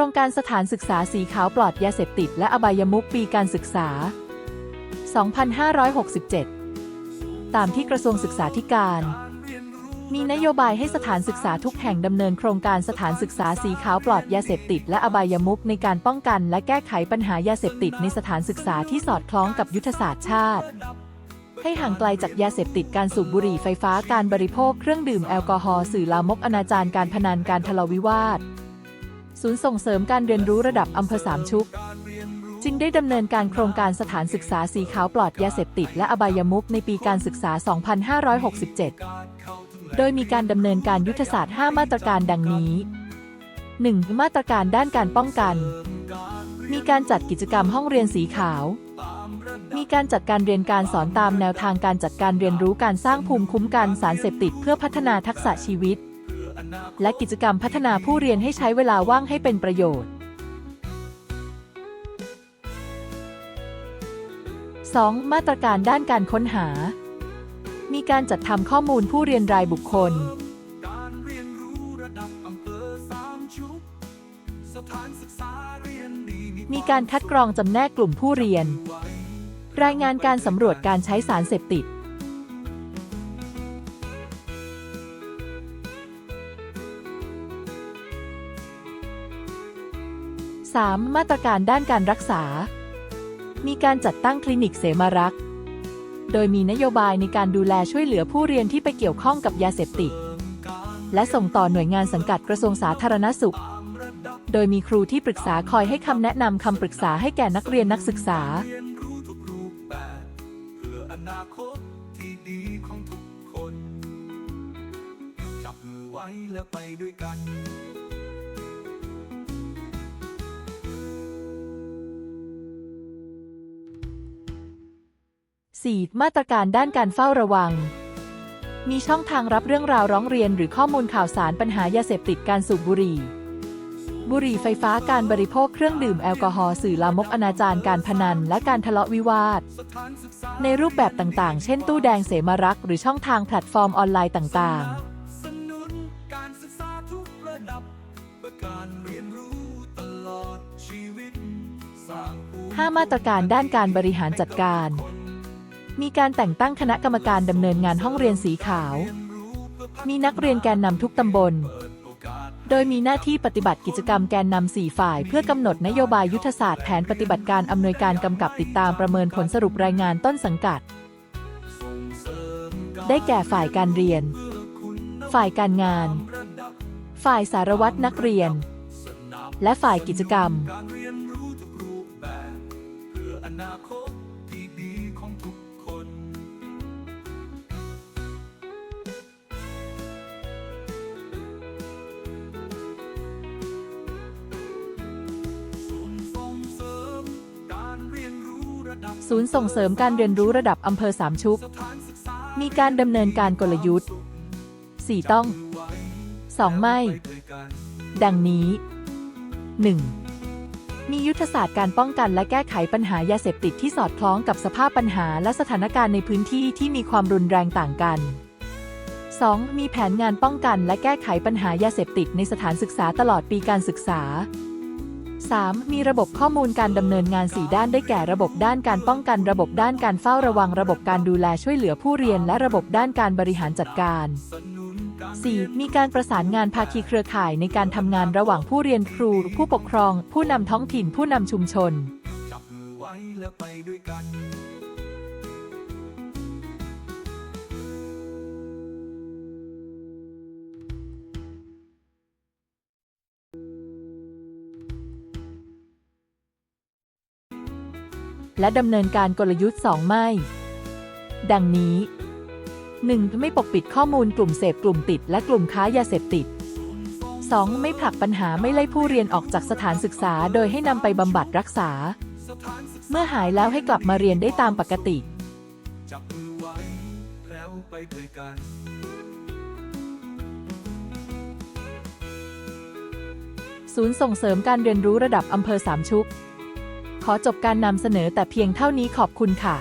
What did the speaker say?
ครงการสถานศึกษาสีขาวปลอดยาเสพติดและอบายมุขปีการศึกษา 2567 ตามที่กระทรวงศึกษาธิการ มีนโยบายให้สถานศึกษาทุกแห่งดำเนินโครงการสถานศึกษาสีขาวปลอดยาเสพติดและอบายมุขในการป้องกันและแก้ไขปัญหายาเสพติดในสถานศึกษาที่สอดคล้องกับยุทธศาสตร์ชาติให้ห่างไกลจากยาเสพติดการสูบบุหรี่ไฟฟ้าการบริโภคเครื่องดื่มแอลกอฮอล์สื่อลามกอนาจารการพนันการทะเลาวิวาท ศูนย์ส่งเสริมการเรียนรู้ระดับอำเภอสามชุก จึงได้ดำเนินการโครงการสถานศึกษาสีขาวปลอดยาเสพติดและอบายมุขในปีการศึกษา 2567 โดยมีการดำเนินการยุทธศาสตร์ 5 มาตรการดังนี้ 1. มาตรการด้านการป้องกัน มีการจัดกิจกรรมห้องเรียนสีขาว มีการจัดการเรียนการสอนตามแนวทางการจัดการเรียนรู้การสร้างภูมิคุ้มกันสารเสพติดเพื่อพัฒนาทักษะชีวิต และกิจกรรมพัฒนาผู้เรียนให้ใช้เวลาว่างให้เป็นประโยชน์ 2. มาตรการด้านการค้นหา มีการจัดทำข้อมูลผู้เรียนรายบุคคล การเรียนรู้ระดับอำเภอสามชุกสถานศึกษาเรียนดีมีการคัดกรองจำแนกกลุ่มผู้เรียน รายงานการสำรวจการใช้สารเสพติด 3. มาตรการด้านการรักษา มีการจัดตั้งคลินิกเสมารักษ์โดยมีนโยบายในการดูแลช่วยเหลือผู้เรียนที่ไปเกี่ยวข้องกับยาเสพติด และส่งต่อหน่วยงานสังกัดกระทรวงสาธารณสุข โดยมีครูที่ปรึกษาคอยให้คำแนะนำคำปรึกษาให้แก่นักเรียนนักศึกษา จับมือไว้แล้วไปด้วยกัน 4. มาตรการด้านการเฝ้าระวัง มีช่องทางรับเรื่องราวร้องเรียนหรือข้อมูลข่าวสารปัญหายาเสพติดการสูบบุหรี่ บุหรี่ไฟฟ้าการบริโภคเครื่องดื่มแอลกอฮอล์สื่อลามกอนาจารการพนัน และการทะเลาะวิวาทสในรูปแบบต่างๆ เช่นตู้แดงเสมารัก หรือช่องทางแพลตฟอร์มออนไลน์ต่างสนุนการศึกษาทุกระดับเพื่อการเรียนรู้ตลอดชีวิตสร้างภูมิๆ5มาตรการด้านการบริหารจัดการ มีการแต่งตั้งคณะกรรมการดำเนินงานห้องเรียนสีขาว มีนักเรียนแกนนำทุกตำบล โดยมีหน้าที่ปฏิบัติกิจกรรมแกนนำสี่ฝ่าย เพื่อกำหนดนโยบายยุทธศาสตร์แผนปฏิบัติการอำนวยการกำกับติดตามประเมินผลสรุปรายงานต้นสังกัด ได้แก่ฝ่ายการเรียน ฝ่ายการงาน ฝ่ายสารวัตรนักเรียน และฝ่ายกิจกรรม ศูนย์ส่งเสริมการเรียนรู้ระดับอำเภอสามชุก มีการดำเนินการกลยุทธ์ 4 ต้อง 2 ไม่ด้วยกันดังนี้ 1. มียุทธศาสตร์การป้องกันและแก้ไขปัญหายาเสพติดที่สอดคล้องกับสภาพปัญหาและสถานการณ์ในพื้นที่ที่มีความรุนแรงต่างกัน 2. มีแผนงานป้องกันและแก้ไขปัญหายาเสพติดในสถานศึกษาตลอดปีการศึกษา 3. มีระบบข้อมูลการดำเนินงาน 4 ด้านได้แก่ระบบด้านการป้องกันระบบด้านการเฝ้าระวัง ระบบการดูแลช่วยเหลือผู้เรียน และระบบด้านการบริหารจัดการสนุนการ 4. มีการประสานงานภาคีเครือข่ายในการทำงานระหว่างผู้เรียนครู ผู้ปกครอง ผู้นำท้องถิ่นผู้นำชุมชนจับมือไว้แล้วไปด้วยกัน และดำเนินการกลยุทธ์ 2 ไม่ ดังนี้ 1. ไม่ปกปิดข้อมูลกลุ่มเสพกลุ่มติด และกลุ่มค้ายาเสพติด 2. ไม่ผลักปัญหาไม่ไล่ผู้เรียนออกจากสถานศึกษา โดยให้นำไปบำบัดรักษา เมื่อหายแล้วให้กลับมาเรียนได้ตามปกติ จับมือไว้แล้วไปด้วยกันศูนย์ส่งเสริมการเรียนรู้ระดับอำเภอสามชุก ขอจบการนำเสนอแต่เพียงเท่านี้ขอบคุณค่ะ